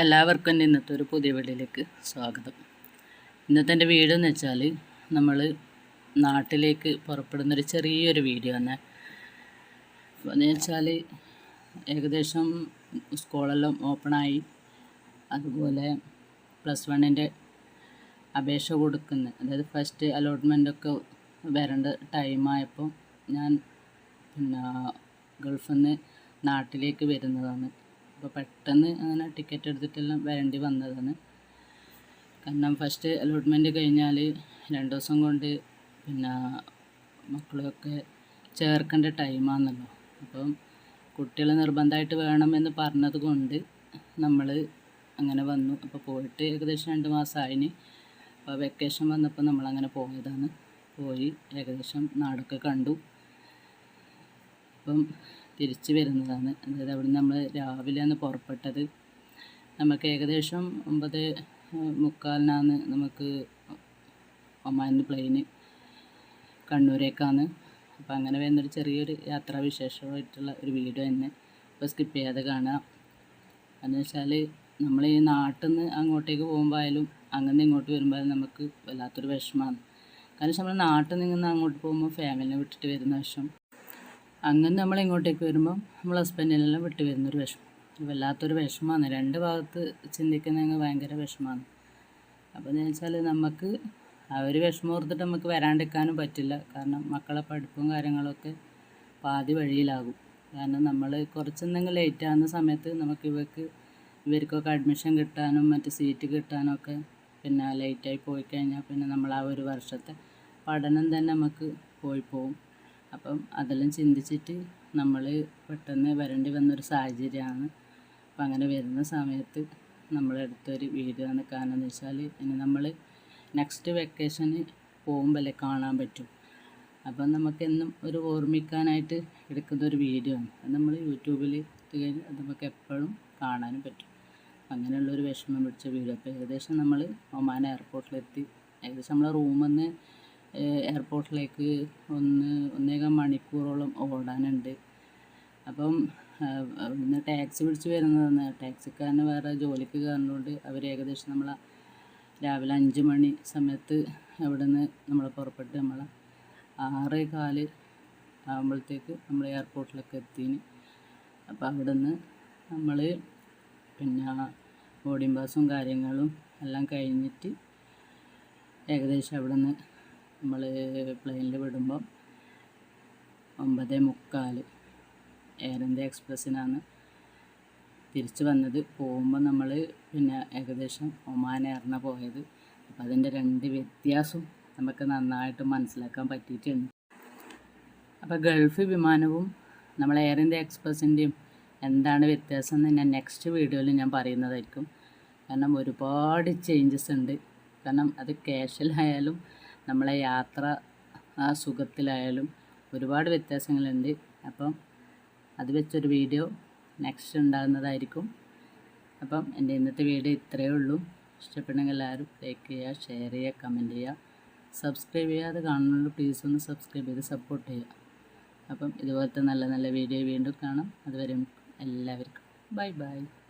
എല്ലാവർക്കും ഇന്നത്തെ ഒരു പുതിയ വീടിലേക്ക് സ്വാഗതം. ഇന്നത്തെ എന്റെ വീഡിയോ എന്ന് വെച്ചാൽ നമ്മൾ നാട്ടിലേക്ക് പുറപ്പെടുന്നൊരു ചെറിയൊരു വീഡിയോ തന്നെ. എന്ന് വെച്ചാൽ ഏകദേശം സ്കൂളെല്ലാം ഓപ്പണായി. അതുപോലെ പ്ലസ് വണ്ണിന്റെ അപേക്ഷ കൊടുക്കുന്ന. അതായത് ഫസ്റ്റ് അലോട്ട്മെന്റൊക്കെ വരേണ്ട ടൈമായപ്പോൾ ഞാൻ പിന്നെ ഗൾഫിൽ നിന്ന് നാട്ടിലേക്ക് വരുന്നതാണ്. അപ്പോൾ പെട്ടെന്ന് അങ്ങനെ ടിക്കറ്റ് എടുത്തിട്ടെല്ലാം വരേണ്ടി വന്നതാണ്. കാരണം ഫസ്റ്റ് അലോട്ട്മെന്റ് കഴിഞ്ഞാൽ രണ്ട് ദിവസം കൊണ്ട് പിന്നെ മക്കളൊക്കെ ചേർക്കേണ്ട ടൈമാണല്ലോ അപ്പം കുട്ടികൾ നിർബന്ധമായിട്ട് വേണമെന്ന് പറഞ്ഞത് കൊണ്ട് നമ്മൾ അങ്ങനെ വന്നു. അപ്പോൾ പോയിട്ട് ഏകദേശം രണ്ട് മാസമായിന് അപ്പോൾ വെക്കേഷൻ വന്നപ്പോൾ നമ്മളങ്ങനെ പോയതാണ്. പോയി ഏകദേശം നാടൊക്കെ കണ്ടു. അപ്പം തിരിച്ച് വരുന്നതാണ്. അതായത് അവിടെ നമ്മൾ രാവിലെയാണ് പുറപ്പെട്ടത്. നമുക്ക് ഏകദേശം ഒമ്പത് മുക്കാലിനാണ് നമുക്ക് ഒമാനിന് പ്ലെയിന് കണ്ണൂരേക്കാണ്. അപ്പോൾ അങ്ങനെ വരുന്നൊരു ചെറിയൊരു യാത്രാ വിശേഷമായിട്ടുള്ള ഒരു വീഡിയോ തന്നെ ഇപ്പോൾ സ്കിപ്പ് ചെയ്യാതെ കാണാം. എന്ന് വെച്ചാൽ നമ്മൾ ഈ നാട്ടിൽ നിന്ന് അങ്ങോട്ടേക്ക് പോകുമ്പോൾ ആയാലും അങ്ങനെ ഇങ്ങോട്ട് വരുമ്പോൾ നമുക്ക് വല്ലാത്തൊരു വിഷമമാണ് കാരണം നമ്മൾ നാട്ടിൽ നിന്ന് അങ്ങോട്ട് പോകുമ്പോൾ ഫാമിലിനെ വിട്ടിട്ട് വരുന്ന വിഷമം. അങ്ങനെ നമ്മൾ ഇങ്ങോട്ടേക്ക് വരുമ്പം നമ്മൾ ഹസ്ബൻഡിനെല്ലാം വിട്ട് വരുന്നൊരു വിഷമം. വല്ലാത്തൊരു വിഷമമാണ്. രണ്ട് ഭാഗത്ത് ചിന്തിക്കുന്നതെങ്കിൽ ഭയങ്കര വിഷമമാണ്. അപ്പോൾ എന്ന് വെച്ചാൽ നമുക്ക് ആ ഒരു ഓർത്തിട്ട് നമുക്ക് വരാണ്ടിരിക്കാനും പറ്റില്ല. കാരണം മക്കളെ പഠിപ്പും കാര്യങ്ങളൊക്കെ പാതി വഴിയിലാകും. കാരണം നമ്മൾ കുറച്ചെന്തെങ്കിലും ലേറ്റ് ആകുന്ന സമയത്ത് നമുക്ക് ഇവർക്ക് ഇവർക്കൊക്കെ അഡ്മിഷൻ കിട്ടാനും മറ്റ് സീറ്റ് കിട്ടാനും ഒക്കെ പിന്നെ ലേറ്റായി പോയി കഴിഞ്ഞാൽ പിന്നെ നമ്മൾ ആ ഒരു വർഷത്തെ പഠനം തന്നെ നമുക്ക് പോയി പോകും അപ്പം അതെല്ലാം ചിന്തിച്ചിട്ട് നമ്മൾ പെട്ടെന്ന് വരേണ്ടി വന്നൊരു സാഹചര്യമാണ്. അപ്പം അങ്ങനെ വരുന്ന സമയത്ത് നമ്മളെടുത്തൊരു വീഡിയോ ആണ് കാരണം എന്ന് വെച്ചാൽ ഇനി നമ്മൾ നെക്സ്റ്റ് വെക്കേഷന് പോകുമ്പോഴല്ലേ കാണാൻ പറ്റും. അപ്പം നമുക്കെന്നും ഒരു ഓർമ്മിക്കാനായിട്ട് എടുക്കുന്ന ഒരു വീഡിയോ ആണ്. അത് നമ്മൾ യൂട്യൂബിൽ ഇട്ട് കഴിഞ്ഞാൽ അത് നമുക്ക് എപ്പോഴും കാണാനും പറ്റും. അങ്ങനെയുള്ളൊരു വിഷമം പിടിച്ച വീഡിയോ അപ്പോൾ ഏകദേശം നമ്മൾ ഒമാൻ എയർപോർട്ടിലെത്തി ഏകദേശം നമ്മളെ റൂമിൽ നിന്ന് എയർപോർട്ടിലേക്ക് ഒന്ന് ഒന്നേകാൽ മണിക്കൂറോളം ഓടാനുണ്ട്. അപ്പം ഇന്ന് ടാക്സി പിടിച്ച് വരുന്നതാണ്. ടാക്സിക്കാരന് വേറെ ജോലിക്ക് കയറുന്നതുകൊണ്ട് അവർ ഏകദേശം നമ്മളെ രാവിലെ അഞ്ച് മണി സമയത്ത് അവിടെ നിന്ന് നമ്മൾ പുറപ്പെട്ട് നമ്മൾ ആറ് കാൽ ആകുമ്പോഴത്തേക്ക് നമ്മൾ എയർപോർട്ടിലൊക്കെ എത്തിന്. അപ്പോൾ അവിടെ നിന്ന് നമ്മൾ പിന്നെ ബോർഡിംഗ് പാസും കാര്യങ്ങളും എല്ലാം കഴിഞ്ഞിട്ട് ഏകദേശം അവിടെ നിന്ന് നമ്മൾ പ്ലെയിനിൽ വിടുമ്പോൾ ഒമ്പത് മുക്കാൽ എയർ ഇന്ത്യ എക്സ്പ്രസ്സിനാണ് തിരിച്ച് വന്നത്. പോകുമ്പോൾ നമ്മൾ പിന്നെ ഏകദേശം ഒമാൻ എയറിന പോയത്. അപ്പോൾ അതിന്റെ രണ്ട് വ്യത്യാസവും നമുക്ക് നന്നായിട്ട് മനസ്സിലാക്കാൻ പറ്റിയിട്ടുണ്ട്. അപ്പോൾ ഗൾഫ് വിമാനവും നമ്മൾ എയർ ഇന്ത്യ എക്സ്പ്രസ്സിന്റെയും എന്താണ് വ്യത്യാസം എന്ന് ഞാൻ നെക്സ്റ്റ് വീഡിയോയിൽ ഞാൻ പറയുന്നതായിരിക്കും. കാരണം ഒരുപാട് ചേഞ്ചസ് ഉണ്ട്. കാരണം അത് ക്യാഷിലായാലും നമ്മളെ യാത്ര ആ സുഖത്തിലായാലും ഒരുപാട് വ്യത്യാസങ്ങളുണ്ട്. അപ്പം അത് വെച്ചൊരു വീഡിയോ നെക്സ്റ്റ് ഉണ്ടാകുന്നതായിരിക്കും. അപ്പം എന്റെ ഇന്നത്തെ വീഡിയോ ഇത്രയേ ഉള്ളൂ. ഇഷ്ടപ്പെടുന്നെങ്കിൽ എല്ലാവരും ലൈക്ക് ചെയ്യുക ഷെയർ ചെയ്യുക കമന്റ് ചെയ്യുക. സബ്സ്ക്രൈബ് ചെയ്യാതെ കാണുന്നുള്ളൂ പ്ലീസ് ഒന്ന് സബ്സ്ക്രൈബ് ചെയ്ത് സപ്പോർട്ട് ചെയ്യുക. അപ്പം ഇതുപോലത്തെ നല്ല നല്ല വീഡിയോ വീണ്ടും കാണാം. അതുവരെ എല്ലാവർക്കും ബൈ ബൈ